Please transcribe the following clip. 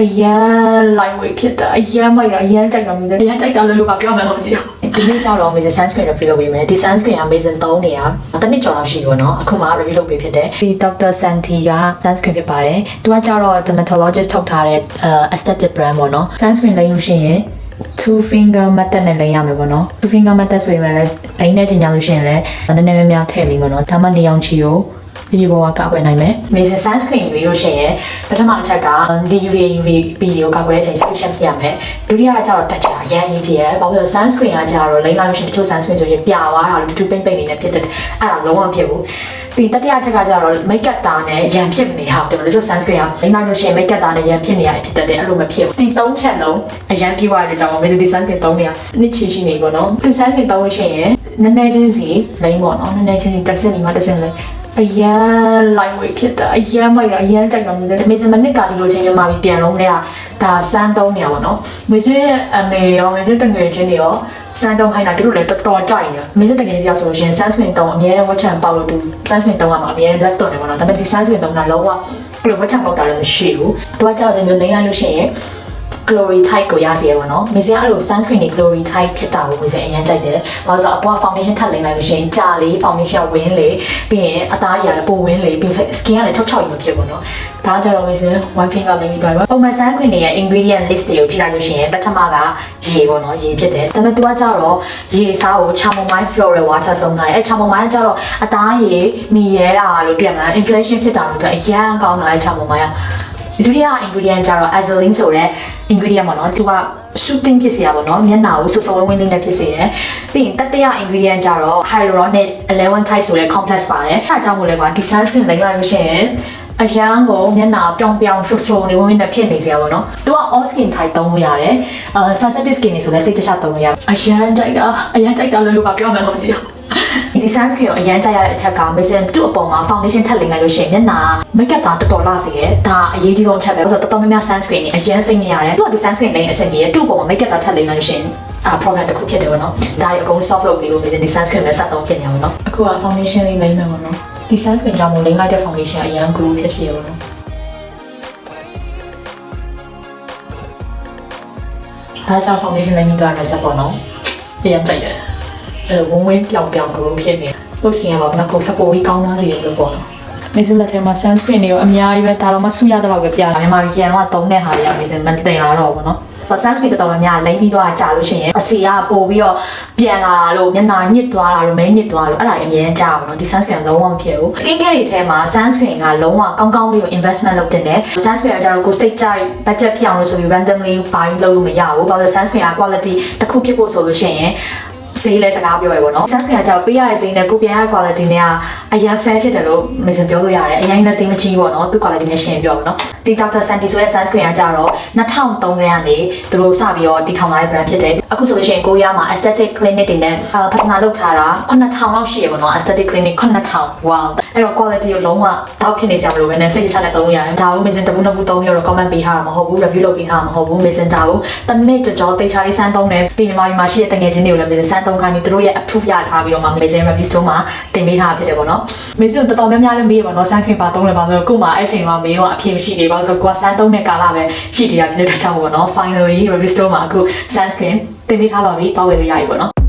အရန် light weight ဖြစ်တာအရန်မိုက်တာအရန်ကြိုက်တာမျိုးအရန်ကြိုက်တာလို့လို့ပါပြောမယ်လို့မသိဘူးဒီနေ့ကျတော့ Amazon sunscreen review လုပ်ပေးမယ်ဒီ sunscreen က Amazon သုံးနေတာတစ်နှစ်ကျော်လောက်ရှိပြီပေါ့နော်အခုမှ review လုပ်ပေးဖြစ်တယ်ဒီ Dr. Santi က sunscreen ဖြစ်ပါတယ်သူကကျတော့ dermatologist ထုတ်ထားတဲ့ uh, aesthetic brand ပေါ့နော် sunscreen လိမ့်လို့ရှိရင် two finger method နဲ့လိမ့်ရမယ်ပေါ့နော် two finger method ဆိုရင်လည်းလိမ့်နေချိန်ကြလို့ရှိရင်လည်းနည်းနည်းများများထည့်လိမ့်ပေါ့နော်ဒါမှနေအောင်ချီကို ဒီဒီဘောကကောက်ွယ်နိုင်မယ် Amazon sunscreen ရွေးလို့ရှိရင်ပထမတစ်ချက်ကဒီ UVA UVB ကိုကောက်ွယ်တဲ့အချိန် special ဖြစ်ရမယ်ဒုတိယကကျတော့ touch အရန်ရေးကြည့်ရယ်ဘာလို့လဲ sunscreen ကကျတော့လိမ့်လာလို့ရှိရင်တချို့ sunscreen ဆိုရင်ပြာသွားတာလို့တူတူပိမ့်ပိမ့်နေနေဖြစ်တဲ့အဲ့ဒါလုံးဝမဖြစ်ဘူးပြီးတတိယချက်ကကျတော့ make up တာနဲ့ရန်ဖြစ်နေဟာတယ်လို့ဆို sunscreen ကလိမ့်လာလို့ရှိရင် make up တာနဲ့ရန်ဖြစ်နေရတယ်ဖြစ်တဲ့အဲ့လိုမဖြစ်ဘူးဒီသုံးချက်လုံးအရန်ပြသွားတဲ့ကြောင့်မင်းဒီ sunscreen သုံးနေရနှစ်ချီရှိနေပေါ့နော်ဒီ sunscreen သုံးလို့ရှိရင်နည်းနည်းချင်းစီလိမ့်ပေါ့နော်နည်းနည်းချင်းစီတစ်စက်နေမှတစ်စက်လိမ့် အရန် light weight ဖြစ်တာအရန်မိုက်တာအရန်ကြိုက်တာမျိုးလေမေစမနစ်ကဒီလိုချင်းရမှာပြီးပြန်လုံးတဲ့ကဒါစမ်းသုံးနေရပါတော့မေစအမေရောမေစတငယ်ချင်းတွေရောစမ်းသုံးခိုင်းတာသူတို့လည်းတော်တော်ကြိုက်နေမေစတငယ်တယောက်ဆိုလို့ရှိရင် sunscreen သုံးအများနဲ့ဝတ်ချံပေါက်လို့သူ sunscreen သုံးရမှာအများနဲ့လက်တော့တယ်ပေါ့နော်ဒါပေမဲ့ဒီ sunscreen သုံးတာလုံးဝဘယ်လိုဝတ်ချံပေါက်တာလည်းမရှိဘူးသူကကြောက်တယ်မျိုးနေလိုက်လို့ရှိရင် glory type ကိုရစီရပါတော့။မေစင်အဲ့လို sunscreen တွေ glory type ဖြစ်တာကိုမေစင်အရင်ကြိုက်တယ်။ဘာလို့ဆိုတော့အပေါ်က foundation ထပ်လိမ့်လိုက်လို့ရှိရင်ကြာလေ foundation ဝင်းလေပြီးရင်အသားရလည်းပိုဝင်းလေပြီး skin ကလည်းချောက်ချောက်ရဖြစ်ပေါ့နော်။ဒါကြတော့မေစင် one finger baby dry ပုံမှန် sunscreen တွေရဲ့ ingredient list တွေကိုကြည့်လိုက်လို့ရှိရင်ပထမကရေပေါ့နော်ရေဖြစ်တယ်။ဒါပေမဲ့ तू ကကြတော့ရေစားကို chamomile floral water သုံးထားတယ်။အဲ chamomile ကကြတော့အသားရေနီရဲတာလို့ပြန်လာ inflation ဖြစ်တာလို့သူအရန်ကောင်းတာအဲ chamomile က ဒုတိယ ingredient ကျတော့ azoline ဆိုတဲ့ ingredient ပေါ့နော်သူက shooting ဖြစ်စေရပါတော့မျက်နှာကိုဆူဆူဝင်းဝင်းလေးနဲ့ဖြစ်စေတယ်ပြီးရင်တတိယ ingredient ကျတော့ hyaluronic 11 type ဆိုတဲ့ complex ပါတယ်အဲအကြောင်းကိုလည်းကွာဒီ sunscreen လိမ့်လိုက်လို့ရှိရင် အရန်ကိုမျက်နှာပြောင်ပြောင်ဆူဆူနေဝင်းဝင်းနဲ့ဖြစ်နေစေရပါတော့သူက all skin type သုံးလို့ရတယ်အာ sensitive skin တွေဆိုလည်းစိတ်တခြားသုံးလို့ရတယ်အရန်ကြိုက်တာအရန်ကြိုက်တာလို့လို့ပါပြောမယ်လို့မသိဘူးဒီ sunscreen ကိုအရန်ကြိုက်ရတဲ့အချက်က Mason သူ့အပေါ်မှာ foundation ထပ်လိမ့်လိုက်လို့ရှိရင်မျက်နှာ make up သားတော်တော်လာစေတယ်ဒါအရေးကြီးဆုံးအချက်ပဲဆိုတော့တော်တော်များများ sunscreen တွေအရန်စိတ်နေရတယ်သူကဒီ sunscreen လိမ့်အဆင်ကြီးရသူ့အပေါ်မှာ make up သားထပ်လိမ့်လိုက်လို့ရှိရင်အာ problem တစ်ခုဖြစ်တယ်ပေါ့နော်ဒါတွေအကုန် solve လုပ်ပြီးလို့ Mason ဒီ sunscreen နဲ့စတော့ဖြစ်နေအောင်နော်အခုက foundation လေးလိမ့်မယ်ပေါ့နော် ဒီ sunscreen ကြောင့်မို့လိမ့်လိုက်တဲ့ foundation အရန် glow ဖြစ်စေရပေါ့နော်ဒါကြောင့် foundation လိမ့်ပြီးတော့ reset ပေါ့နော်အရန်ကြိုက်တယ်အဲဝင်းဝင်းပြောင်ပြောင် glow ဖြစ်နေလို့စင်ရပါဘယ်ကိုထပ်ပိုပြီးကောင်းလာစေလို့ပေါ့နော်မေစင်လက်ထဲမှာ sunscreen တွေကိုအများကြီးပဲဒါတော့မဆူရတော့ပဲပြတာမြန်မာပြည်ပြန်တော့သုံးတဲ့ဟာတွေကမေစင်မတင်လာတော့ဘူးเဆိုတော့ sense တွေတော်တော်များများလိမ့်ပြီးသွားကြလို့ရှိရင်အစီကပို့ပြီးတော့ပြန်လာတာလို့မျက်နှာညစ်သွားတာလို့မဲညစ်သွားလို့အဲ့ဒါတွေအများကြီးကြာပါတော့ဒီ sunscreen လုံးဝမဖြစ်ဘူး skin care တွေထဲမှာ sunscreen ကလုံးဝကောင်းကောင်းလေးကို investment လုပ်တင်တယ် sunscreen ကကျတော့ကိုစိတ်ကြိုက် budget ဖြစ်အောင်လို့ဆိုပြီး randomly buy လုပ်လို့မရဘူးဘာလို့လဲ sunscreen က quality တစ်ခုဖြစ်ဖို့ဆိုလို့ရှိရင်ဈေးလဲစကားပြောရပေါ့နော် sunscreen ကကြောင့်ပေးရတဲ့ဈေးနဲ့ကိုပြန်ရ quality နဲ့က အရန် fair ဖြစ်တယ်လို့မစင်ပြောလို့ရတယ်အရင်နဲ့ဈေးမကြီးပေါ့နော်သူ quality နဲ့ရှင်းပြောပေါ့နော်ဒီ Dr. Santi ဆိုတဲ့ sunscreen ကကြတော့2003ခန်းကနေသူတို့စပြီးတော့တည်ထောင်လာတဲ့ brand ဖြစ်တယ်အခုဆိုလို့ရှိရင်ကိုရီးယားမှာ aesthetic clinic တွေနဲ့အာဖတ်နာလုပ်ထားတာ9000လောက်ရှိရပေါ့နော် aesthetic clinic 9000 wow အဲ့တော့ quality ကိုလုံးဝတောက်ဖြစ်နေစရာမလိုဘဲနဲ့စိတ်ချနဲ့သုံးလို့ရတယ်ဒါကို Mason တပူတပူသုံးပြီးတော့ comment ပေးထားတာမဟုတ်ဘူး review လုပ်ပေးထားတာမဟုတ်ဘူး Mason ဒါကိုတနေ့ကြောကြောတေချာလေးစမ်းသုံးတယ်ပြီးမြန်မာပြည်မှာရှိတဲ့တငယ်ချင်းတွေကိုလည်း Mason စမ်းသုံးခိုင်းပြီးသူတို့ရဲ့ approve ရထားပြီးတော့မှ Mason review store မှာတင်ပေးထားဖြစ်တယ်ပေါ့နော် Mason တော်တော်များများလည်းမေးပါတော့ sunscreen ပါသုံးလဲပါဆိုတော့ကို့မှာအဲ့ချိန်မှာမေးတော့အဖြေမရှိသေးပါဘူးဆိုတော့ကိုကစမ်းသုံးတဲ့ကာလပဲရှိသေးတာဖြစ်တဲ့အတွက်ကြောင့်ပေါ့နော် finally review store မှာအခု sunscreen တင်ပေးထားပါပြီပေါ့ဝယ်လို့ရပြီပေါ့နော်